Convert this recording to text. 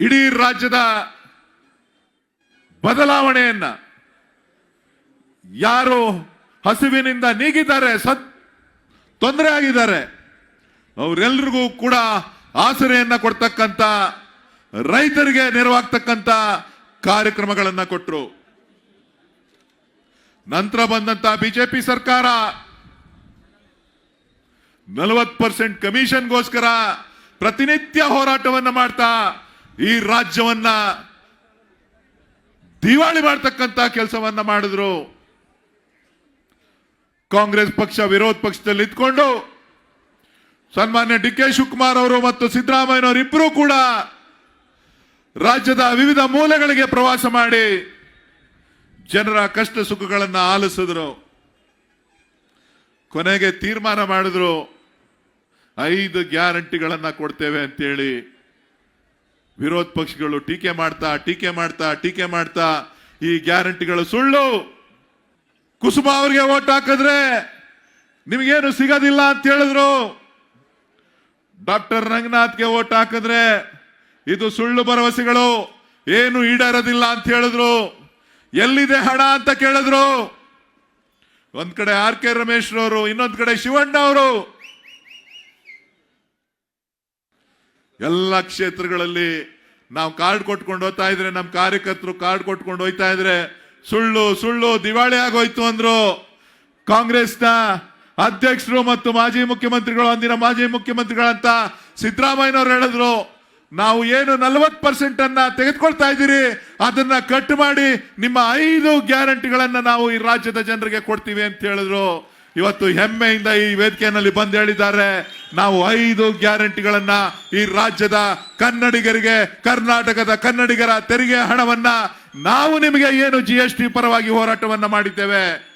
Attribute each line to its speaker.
Speaker 1: ಇಡೀ ರಾಜ್ಯದ ಬದಲಾವಣೆಯನ್ನ ಯಾರು ಹಸಿವಿನಿಂದ ನೀಗಿದ್ದಾರೆ, ಸತ್ ತೊಂದರೆ ಆಗಿದ್ದಾರೆ. ಅವರೆಲ್ರಿಗೂ ಕೂಡ ಆಸರೆಯನ್ನ ಕೊಡ್ತಕ್ಕಂತ, ರೈತರಿಗೆ ನೆರವಾಗ್ತಕ್ಕಂತ ಕಾರ್ಯಕ್ರಮಗಳನ್ನ ಕೊಟ್ಟರು ನಂತರ ಬಂದಂತ ಬಿಜೆಪಿ ಸರ್ಕಾರ. ನಲವತ್ ಪರ್ಸೆಂಟ್ ಕಮಿಷನ್ಗೋಸ್ಕರ ಪ್ರತಿನಿತ್ಯ ಹೋರಾಟವನ್ನ ಮಾಡ್ತಾ ಈ ರಾಜ್ಯವನ್ನ ದಿವಾಳಿ ಮಾಡ್ತಕ್ಕಂತ ಕೆಲಸವನ್ನ ಮಾಡಿದ್ರು. ಕಾಂಗ್ರೆಸ್ ಪಕ್ಷ, ವಿರೋಧ ಪಕ್ಷದಲ್ಲಿ ಇದ್ಕೊಂಡು ಸನ್ಮಾನ್ಯ ಡಿ ಕೆ ಶಿವಕುಮಾರ್ ಅವರು ಮತ್ತು ಸಿದ್ದರಾಮಯ್ಯನವರು ಇಬ್ಬರೂ ಕೂಡ ರಾಜ್ಯದ ವಿವಿಧ ಮೂಲೆಗಳಿಗೆ ಪ್ರವಾಸ ಮಾಡಿ ಜನರ ಕಷ್ಟ ಸುಖಗಳನ್ನು ಆಲಿಸಿದ್ರು. ಕೊನೆಗೆ ತೀರ್ಮಾನ ಮಾಡಿದ್ರು, ಐದು ಗ್ಯಾರಂಟಿಗಳನ್ನ ಕೊಡ್ತೇವೆ ಅಂತೇಳಿ ವಿರೋಧ ಪಕ್ಷಗಳು ಟೀಕೆ ಮಾಡ್ತಾ ಟೀಕೆ ಮಾಡ್ತಾ ಟೀಕೆ ಮಾಡ್ತಾ ಈ ಗ್ಯಾರಂಟಿಗಳು ಸುಳ್ಳು. ಕುಸುಮ ಅವರಿಗೆ ಓಟ್ ಹಾಕಿದ್ರೆ ನಿಮಗೇನು ಸಿಗೋದಿಲ್ಲ ಅಂತ ಹೇಳಿದ್ರು. ಡಾಕ್ಟರ್ ರಂಗನಾಥ್ಗೆ ಓಟ್ ಹಾಕಿದ್ರೆ ಇದು ಸುಳ್ಳು ಭರವಸೆಗಳು, ಏನು ಈಡೇರೋದಿಲ್ಲ ಅಂತ ಹೇಳಿದ್ರು. ಎಲ್ಲಿದೆ ಹಣ ಅಂತ ಕೇಳಿದ್ರು. ಒಂದ್ ಕಡೆ ಆರ್ ಕೆ ರಮೇಶ್ ಅವರು ಇನ್ನೊಂದ್ ಕಡೆ ಶಿವಣ್ಣ ಅವರು. ಎಲ್ಲ ಕ್ಷೇತ್ರಗಳಲ್ಲಿ ನಾವು ಕಾರ್ಡ್ ಕೊಟ್ಕೊಂಡು ಹೋಗ್ತಾ ಇದ್ರೆ ನಮ್ಮ ಕಾರ್ಯಕರ್ತರು ಕಾರ್ಡ್ ಕೊಟ್ಕೊಂಡು ಹೋಗ್ತಾ ಇದ್ರೆ, ಸುಳ್ಳು ಸುಳ್ಳು ದಿವಾಳಿ ಆಗೋಯ್ತು ಅಂದ್ರು. ಕಾಂಗ್ರೆಸ್ನ ಅಧ್ಯಕ್ಷರು ಮತ್ತು ಮಾಜಿ ಮುಖ್ಯಮಂತ್ರಿಗಳು, ಅಂದಿನ ಮಾಜಿ ಮುಖ್ಯಮಂತ್ರಿಗಳಂತ ಸಿದ್ದರಾಮಯ್ಯನವರು ಹೇಳಿದ್ರು, ನಾವು ಏನು ನಲವತ್ತು ಪರ್ಸೆಂಟ್ ಅನ್ನ ತೆಗೆದುಕೊಳ್ತಾ ಇದ್ದೀರಿ, ಅದನ್ನ ಕಟ್ ಮಾಡಿ ನಿಮ್ಮ ಐದು ಗ್ಯಾರಂಟಿಗಳನ್ನ ನಾವು ಈ ರಾಜ್ಯದ ಜನರಿಗೆ ಕೊಡ್ತೀವಿ ಅಂತ ಹೇಳಿದ್ರು. ಇವತ್ತು ಹೆಮ್ಮೆಯಿಂದ ಈ ವೇದಿಕೆಯಲ್ಲಿ ಬಂದು ಹೇಳಿದ್ದಾರೆ, ನಾವು ಐದು ಗ್ಯಾರಂಟಿಗಳನ್ನ ಈ ರಾಜ್ಯದ ಕನ್ನಡಿಗರಿಗೆ, ಕರ್ನಾಟಕದ ಕನ್ನಡಿಗರ ತೆರಿಗೆ ಹಣವನ್ನ ನಾವು ನಿಮಗೆ ಏನು ಜಿ ಪರವಾಗಿ ಹೋರಾಟವನ್ನ ಮಾಡಿದ್ದೇವೆ.